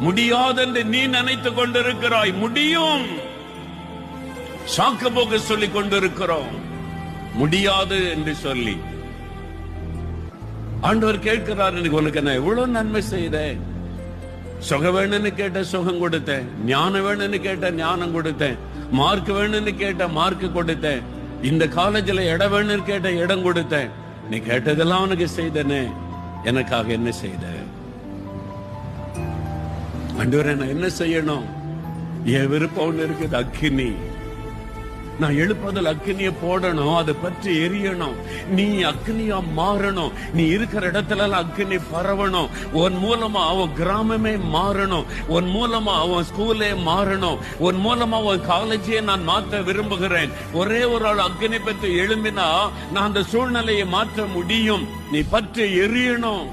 முடியாதென்று நீ நினைத்துக் கொண்டிருக்கிறாய். முடியும். சாக்கு போக்கு சொல்லிக் கொண்டிருக்கிறோம். முடியாது என்று சொல்லி. ஆண்டவர் கேட்கிறார் எனக்கு உனக்கு நான் எவ்வளவு நன்மை செய்தேன். சுக வேணும்னு கேட்ட சுகம் கொடுத்தேன். ஞானம் வேணும்னு கேட்ட ஞானம் கொடுத்தேன். மார்க் வேணும்னு கேட்ட மார்க் கொடுத்தேன். இந்த காலேஜில் இடம் வேணும்னு கேட்ட இடம் கொடுத்தேன். நீ கேட்டதெல்லாம் உனக்கு செய்தனே. எனக்காக என்ன செய்த ஆண்டவரே நான் என்ன செய்யணும்? என் விருப்பம் ஒண்ணு இருக்குது அக்கினி நான் எழுப்பதில் அக்கினிய போடணும் அதை பற்றி எரியணும். நீ அக்னியா மாறணும். நீ இருக்கிற இடத்துல அக்னி பரவணும். உன் மூலமா அவன் கிராமமே மாறணும். உன் மூலமா அவன் ஸ்கூலே மாறணும். உன் மூலமா அவன் காலேஜே நான் மாற்ற விரும்புகிறேன். ஒரே ஒரு ஆள் அக்னி பற்றி எழும்பினா நான் அந்த சூழ்நிலையை மாற்ற முடியும். நீ பற்றி எரியணும்.